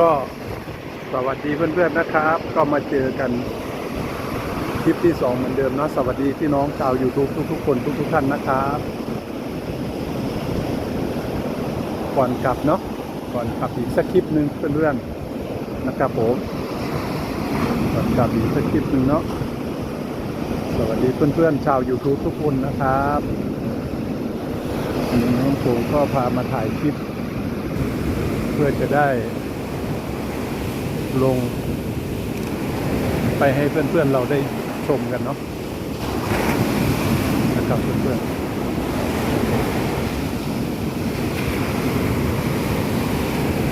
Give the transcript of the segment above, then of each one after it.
ก็สวัสดีเพื่อนๆนะครับ ก็มาเจอกันคลิปที่สองเหมือนเดิมนะสวัสดีพี่น้องชาว YouTube ทุกๆ คนทุก ๆ ท่านนะครับก่อนกลับเนาะก่อนกลับอีกสักคลิปหนึ่งเพื่อนๆนะครับผมก่อนกลับอีกสักคลิปหนึ่งเนาะสวัสดีเพื่อนๆชาว YouTube ทุกคนนะครับวันนี้องผมก็พามาถ่ายคลิป เพื่อจะได้ ลง ไปให้เพื่อนๆเราได้ชมกันเนาะนะครับเพื่อนๆ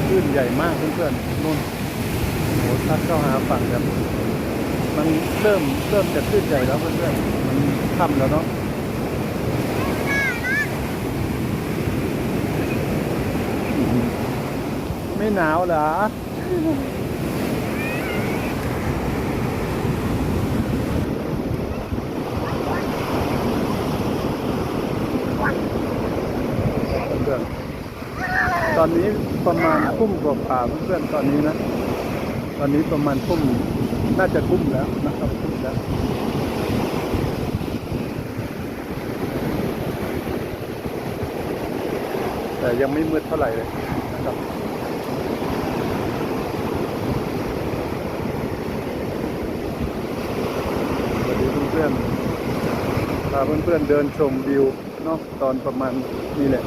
คลื่นใหญ่มากเพื่อนๆนู่นโหทัดเข้าหาฝั่งกันมันเริ่มเริ่มจะคลื่นใหญ่แล้วเพื่อนๆมันค่ำแล้วเนาะไม่หนาวเหรอ เพื่อนตอนนี้ประมาณทุ่มกว่าๆเพื่อนตอนนี้นะ ตอนนี้ประมาณทุ่มน่าจะทุ่มแล้วนะครับทุ่มแล้วแต่ยังไม่มืดเท่าไหร่เลยนะครับสวัสดีเพื่อนๆพาเพื่อนๆเดินชมวิวเนาะตอนประมาณนี่แหละ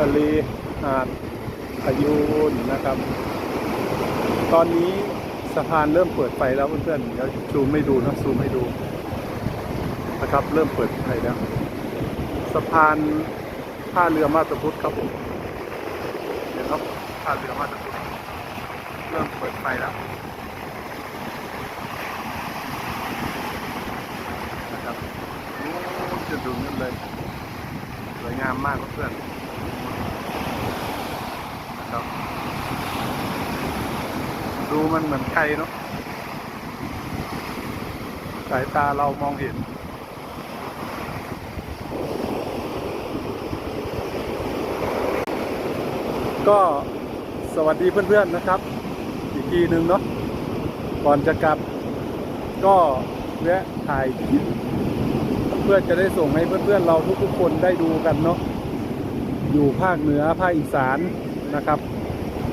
ทะเลหาดพายุนนะครับ ตอนนี้สะพานเริ่มเปิดไฟแล้วเพื่อนๆเดี๋ยวซูมไม่ดูนะซูมให้ดูนะครับ เริ่มเปิดไฟแล้ว สะพานท่าเรือมาตพุทธครับผมเห็นครับท่าเรือมาตพุทธเริ่มเปิดไฟแล้วนะครับโอ้จะดูนั่นเลยสวยงามมากเพื่อน นะครับ ดูมันเหมือนไกลเนาะสายตาเรามองเห็นก็สวัสดีเพื่อนๆนะครับ อีกทีหนึ่งเนาะก่อนจะกลับ ก็แวะถ่ายคลิปเพื่อจะได้ส่งให้เพื่อนๆเราทุกๆคนได้ดูกันเนาะ อยู่ภาคเหนือภาคอีสานนะครับ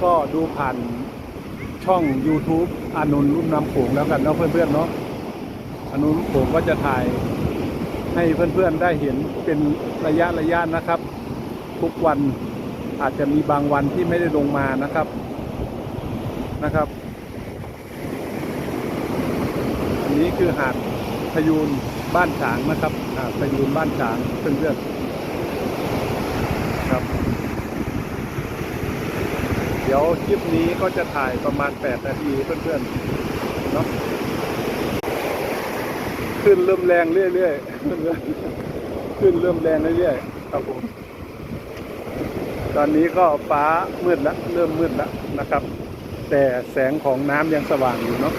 ก็ดูผ่านช่อง YouTube อนุนรุ่มน้ำโขงแล้วกันเนาะเพื่อนๆเนาะอนุนโขงก็จะถ่ายให้เพื่อนๆได้เห็นเป็นระยะระยะนะครับ ทุกวันอาจจะมีบางวันที่ไม่ได้ลงมานะครับนะครับอันนี้คือหาดพยูนบ้านฉางนะครับหาดพยูนบ้านฉางเพื่อนๆ ครับ เดี๋ยวคลิปนี้ก็จะถ่ายประมาณ 8 นาทีเพื่อนๆเนาะขึ้นเริ่มแรงเรื่อยๆเพื่อนๆขึ้นเริ่มแรงเรื่อยๆครับผมตอนนี้ก็ฟ้ามืดแล้ว เริ่มมืดแล้วนะครับ แต่แสงของน้ำยังสว่างอยู่เนาะ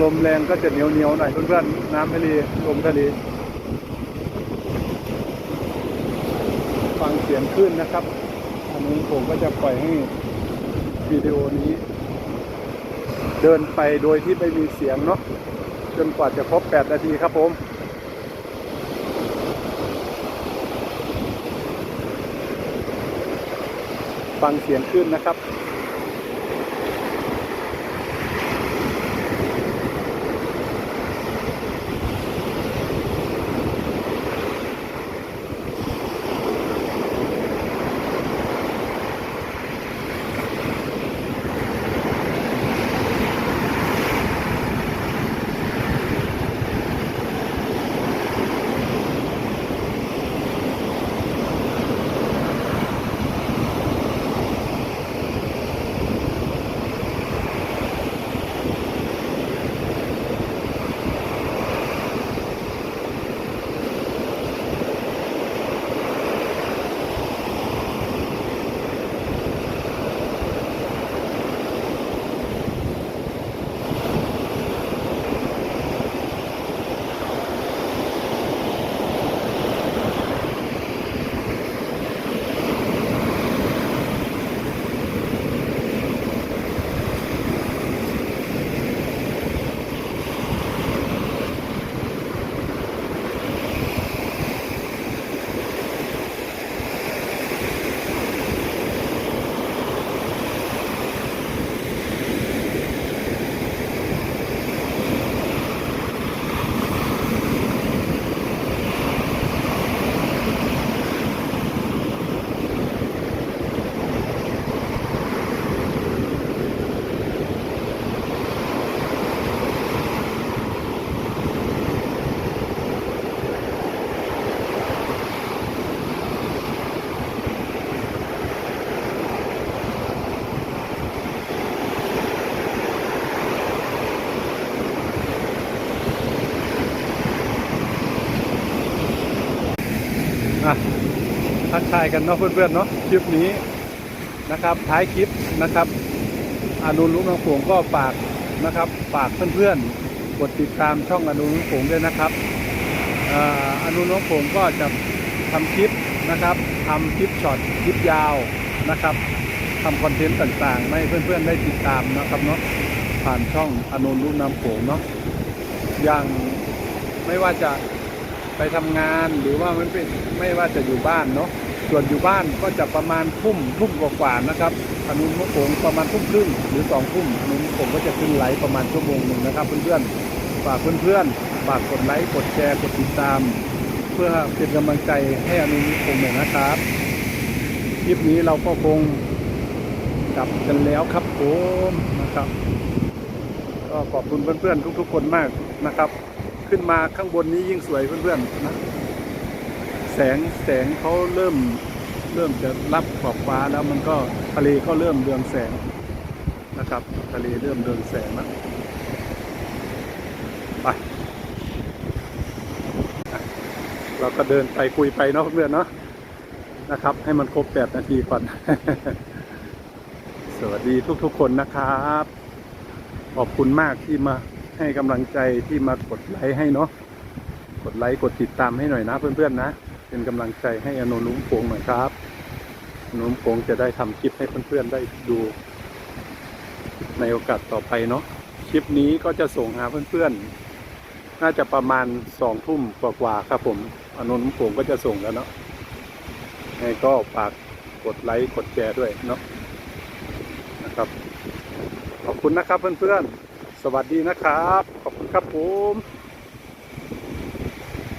ลมแรงก็จะเหนียวเหนียวๆหน่อยเพื่อนๆน้ำทะเลลมทะเล ฟังเสียงขึ้นนะครับอันนี้ผมก็จะปล่อยให้วิดีโอนี้ เดินไปโดยที่ไม่มีเสียงเนาะจนกว่าจะครบ 8 นาทีครับผมฟังเสียงขึ้นนะครับ อะทักทายกันเนาะเพื่อนๆเนาะคลิปนี้นะครับ ท้ายคลิปนะครับอนุรุ้งน้องโขงก็ฝากนะครับฝากเพื่อนๆกดติดตามช่องอนุรุ้งโขงด้วยนะครับอนุรุ้งน้องโขงก็จะทำคลิปนะครับทำคลิปช็อตคลิปยาวนะครับทำคอนเทนต์ต่างๆให้เพื่อนๆได้ติดตามนะครับเนาะผ่านช่องอนุรุ้งน้ำโขงเนาะอย่างไม่ว่าจะ ไปทำงานหรือว่ามันเป็นไม่ว่าจะอยู่บ้านเนาะส่วนอยู่บ้านก็จะประมาณทุ่มทุ่มกว่าๆนะครับอนุมโขงประมาณทุ่มครึ่งหรือสองทุ่มอนุมโขงก็จะขึ้นไลฟ์ประมาณชั่วโมงหนึ่งนะครับ เพื่อนๆฝากเพื่อนๆฝากกดไลค์กดแชร์กดติดตาม เพื่อเป็นกำลังใจให้อนุมโขงหน่อยนะครับคลิปนี้เราก็คงกลับกันแล้วครับผมนะครับ ก็ขอบคุณเพื่อนๆทุก ๆ คนมากนะครับ ขึ้นมาข้างบนนี้ยิ่งสวยเพื่อนๆนะแสงแสงเขาเริ่มเริ่มจะรับขอบฟ้าแล้วมันก็ทะเลก็เริ่มเรืองแสงนะครับทะเลเริ่มเรืองแสงแล้วไปเราก็เดินไปคุยไปเนาะเพื่อนเนาะนะครับ ให้มันครบแปดนาทีก่อน สวัสดีทุกๆคนนะครับ ขอบคุณมากที่มา ให้กำลังใจที่มากดไลค์ให้เนาะกดไลค์กดติดตามให้หน่อยนะเพื่อนๆนะ เป็นกำลังใจให้อนุนุ้มโปงหน่อยครับอนุนุ้มโปงจะได้ทำคลิปให้เพื่อนๆได้ดู ในโอกาสต่อไปเนาะคลิปนี้ก็จะส่งหาเพื่อนๆ น่าจะประมาณสองทุ่มกว่าๆครับผมอนุนุ้มโปงก็จะส่งแล้วเนาะยังไงก็ฝากกดไลค์กดแชร์ด้วยเนาะนะครับขอบคุณนะครับเพื่อนๆ สวัสดีนะครับ ขอบคุณครับผม